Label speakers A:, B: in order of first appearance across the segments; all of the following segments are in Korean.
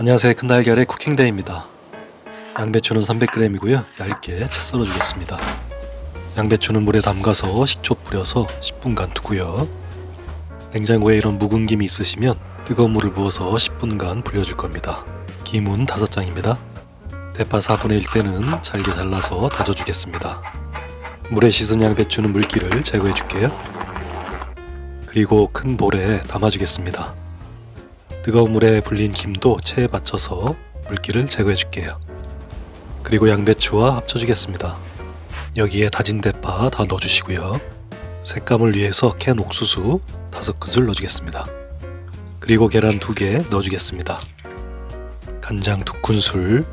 A: 안녕하세요. 큰달걀의 쿠킹데이입니다. 양배추는 300g이고요. 얇게 채 썰어주겠습니다. 양배추는 물에 담가서 식초 뿌려서 10분간 두고요. 냉장고에 이런 묵은 김이 있으시면 뜨거운 물을 부어서 10분간 불려줄 겁니다. 김은 5장입니다. 대파 4분의 1대는 잘게 잘라서 다져주겠습니다. 물에 씻은 양배추는 물기를 제거해 줄게요. 그리고 큰 볼에 담아주겠습니다. 뜨거운 물에 불린 김도 체에 받쳐서 물기를 제거해 줄게요. 그리고 양배추와 합쳐주겠습니다. 여기에 다진 대파 다 넣어주시고요. 색감을 위해서 캔 옥수수 다섯 큰술 넣어주겠습니다. 그리고 계란 두개 넣어주겠습니다. 간장 두 큰술,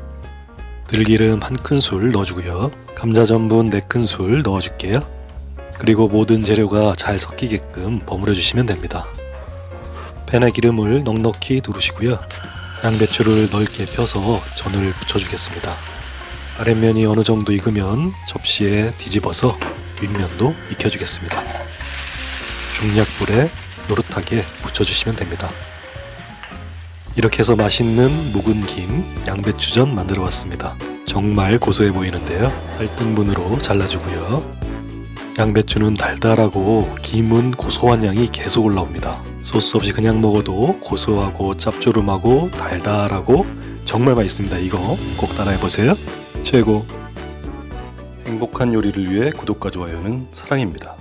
A: 들기름 한 큰술 넣어주고요. 감자 전분 네 큰술 넣어줄게요. 그리고 모든 재료가 잘 섞이게끔 버무려 주시면 됩니다. 팬에 기름을 넉넉히 두르시고요. 양배추를 넓게 펴서 전을 붙여주겠습니다. 아랫면이 어느 정도 익으면 접시에 뒤집어서 윗면도 익혀주겠습니다. 중약불에 노릇하게 붙여주시면 됩니다. 이렇게 해서 맛있는 묵은 김 양배추전 만들어 왔습니다. 정말 고소해 보이는데요. 8등분으로 잘라주고요. 양배추는 달달하고 김은 고소한 향이 계속 올라옵니다. 소스 없이 그냥 먹어도 고소하고 짭조름하고 달달하고 정말 맛있습니다. 이거 꼭 따라해 보세요. 최고. 행복한 요리를 위해 구독과 좋아요는 사랑입니다.